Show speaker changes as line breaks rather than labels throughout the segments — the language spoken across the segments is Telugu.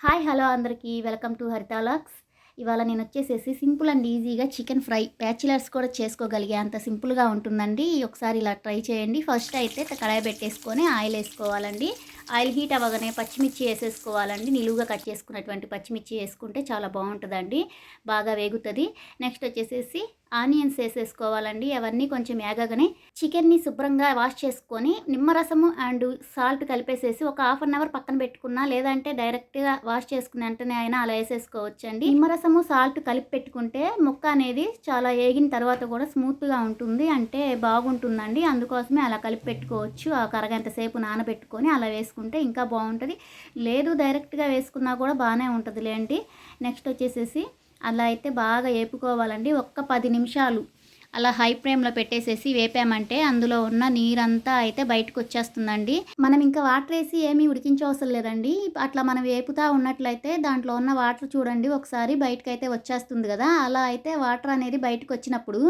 హాయ్ హలో అందరికీ. వెల్కమ్ టు హరితాలాక్స్ ఇవాళ నేను వచ్చేసేసి సింపుల్ అండ్ ఈజీగా చికెన్ ఫ్రై బ్యాచిలర్స్ కూడా చేసుకోగలిగే అంత సింపుల్గా ఉంటుందండి. ఒకసారి ఇలా ట్రై చేయండి. ఫస్ట్ అయితే కడాయి పెట్టేసుకొని ఆయిల్ వేసుకోవాలండి. ఆయిల్ హీట్ అవ్వగానే పచ్చిమిర్చి వేసేసుకోవాలండి. నిలువుగా కట్ చేసుకున్నటువంటి పచ్చిమిర్చి వేసుకుంటే చాలా బాగుంటుందండి. బాగా వేగుతుంది. నెక్స్ట్ వచ్చేసేసి ఆనియన్స్ వేసేసుకోవాలండి. అవన్నీ కొంచెం ఏగగానే చికెన్ని శుభ్రంగా వాష్ చేసుకొని నిమ్మరసము అండ్ సాల్ట్ కలిపేసేసి ఒక హాఫ్ అన్ అవర్ పక్కన పెట్టుకున్నా లేదంటే డైరెక్ట్గా వాష్ చేసుకున్న వెంటనే అయినా అలా వేసేసుకోవచ్చండి. నిమ్మరసము సాల్ట్ కలిపి పెట్టుకుంటే ముక్క అనేది చాలా వేగిన తర్వాత కూడా స్మూత్గా ఉంటుంది. అంటే బాగుంటుందండి. అందుకోసమే అలా కలిపి పెట్టుకోవచ్చు. ఆ కరగంట సేపు నానబెట్టుకొని అలా వేసుకుంటే ఇంకా బాగుంటుంది. లేదు డైరెక్ట్గా వేసుకున్నా కూడా బాగానే ఉంటుంది లేండి నెక్స్ట్ వచ్చేసేసి అలా అయితే బాగా వేపుకోవాలండి ఒక్క పది నిమిషాలు అలా హై ఫ్లేమ్లో పెట్టేసేసి వేపామంటే అందులో ఉన్న నీరంతా అయితే బయటకు వచ్చేస్తుందండి మనం ఇంకా వాటర్ వేసి ఏమీ ఉడికించవసరం లేదండి. అట్లా మనం వేపుతా ఉన్నట్లయితే దాంట్లో ఉన్న వాటర్ చూడండి ఒకసారి బయటకు అయితే వచ్చేస్తుంది కదా. అలా అయితే వాటర్ అనేది బయటకు వచ్చినప్పుడు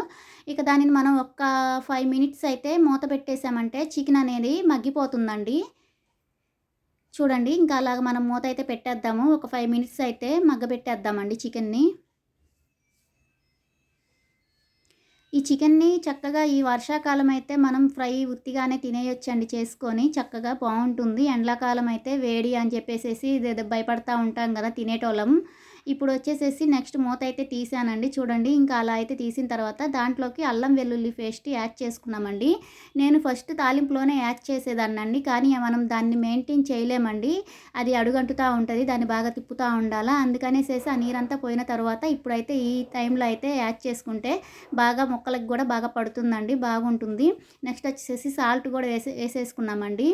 ఇక దానిని మనం ఒక్క ఫైవ్ మినిట్స్ అయితే మూత పెట్టేసామంటే చికెన్ అనేది మగ్గిపోతుందండి. చూడండి ఇంకా అలాగ మనం మూత అయితే పెట్టేద్దాము. ఒక ఫైవ్ మినిట్స్ అయితే మగ్గ పెట్టేద్దామండి చికెన్ని. ఈ చికెన్ని చక్కగా ఈ వర్షాకాలం అయితే మనం ఫ్రై ఉత్తిగానే తినేయొచ్చండి చేసుకొని. చక్కగా బాగుంటుంది. ఎండాకాలం అయితే వేడి అని చెప్పేసి భయపడతా ఉంటాం కదా తినేటోళ్ళం. ఇప్పుడు వచ్చేసేసి నెక్స్ట్ మూత అయితే తీసానండి. చూడండి ఇంకా అలా అయితే తీసిన తర్వాత దాంట్లోకి అల్లం వెల్లుల్లి పేస్ట్ యాడ్ చేసుకున్నామండి. నేను ఫస్ట్ తాలింపులోనే యాడ్ చేసేదాన్నండి. కానీ మనం దాన్ని మెయింటైన్ చేయలేమండి. అది అడుగంటుతూ ఉంటుంది దాన్ని బాగా తిప్పుతూ ఉండాలా? అందుకనేసేసి ఆ నీరంతా పోయిన తర్వాత ఇప్పుడైతే ఈ టైంలో అయితే యాడ్ చేసుకుంటే బాగా మొక్కలకు కూడా బాగా పడుతుందండి బాగుంటుంది. నెక్స్ట్ వచ్చేసి సాల్ట్ కూడా వేసే వేసేసుకున్నామండి.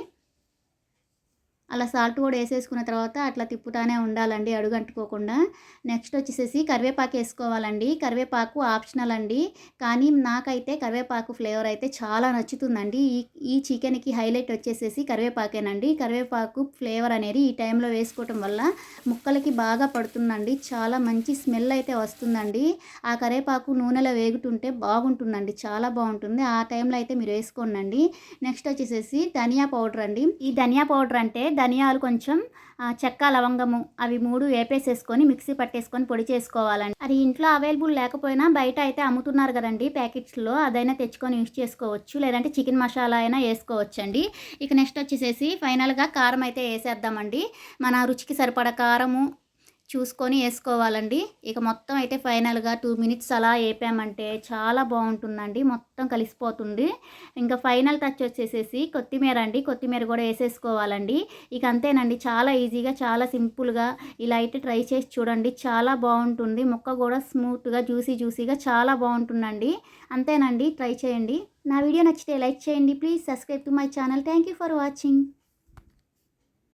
అలా సాల్ట్ కూడా వేసేసుకున్న తర్వాత అట్లా తిప్పుతానే ఉండాలండి అడుగు అంటుకోకుండా నెక్స్ట్ వచ్చేసేసి కరివేపాకు వేసుకోవాలండి. కరివేపాకు ఆప్షనల్ అండి. కానీ నాకైతే కరివేపాకు ఫ్లేవర్ అయితే చాలా నచ్చుతుందండి. ఈ ఈ చికెన్కి హైలైట్ వచ్చేసేసి కరివేపాకేనండి. కరివేపాకు ఫ్లేవర్ అనేది ఈ టైంలో వేసుకోవటం వల్ల ముక్కలకి బాగా పడుతుందండి. చాలా మంచి స్మెల్ అయితే వస్తుందండి. ఆ కరివేపాకు నూనెలో వేగుతుంటే బాగుంటుందండి. చాలా బాగుంటుంది. ఆ టైంలో అయితే మీరు వేసుకోండి నెక్స్ట్ వచ్చేసేసి ధనియా పౌడర్ అండి. ఈ ధనియా పౌడర్ అంటే ధనియాలు కొంచెం చెక్క లవంగము అవి మూడు వేపేసేసుకొని మిక్సీ పట్టేసుకొని పొడి చేసుకోవాలండి. అది ఇంట్లో అవైలబుల్ లేకపోయినా బయట అయితే అమ్ముతున్నారు కదండి ప్యాకెట్స్లో అదైనా తెచ్చుకొని యూస్ చేసుకోవచ్చు. లేదంటే చికెన్ మసాలా అయినా వేసుకోవచ్చండి. ఇక నెక్స్ట్ వచ్చేసేసి ఫైనల్గా కారం అయితే వేసేద్దామండి. మన రుచికి సరిపడ కారము చూసుకొని వేసుకోవాలండి. ఇక మొత్తం అయితే ఫైనల్గా టూ మినిట్స్ అలా వేపామంటే చాలా బాగుంటుందండి. మొత్తం కలిసిపోతుంది. ఇంకా ఫైనల్ టచ్ వచ్చేసేసి కొత్తిమీర అండి. కొత్తిమీర కూడా వేసేసుకోవాలండి. ఇక అంతేనండి. చాలా ఈజీగా చాలా సింపుల్గా ఇలా అయితే ట్రై చేసి చూడండి. చాలా బాగుంటుంది. ముక్క కూడా స్మూత్గా జ్యూసీ జ్యూసీగా చాలా బాగుంటుందండి. అంతేనండి. ట్రై చేయండి. నా వీడియో నచ్చితే లైక్ చేయండి. Please subscribe to my channel. Thank you for watching.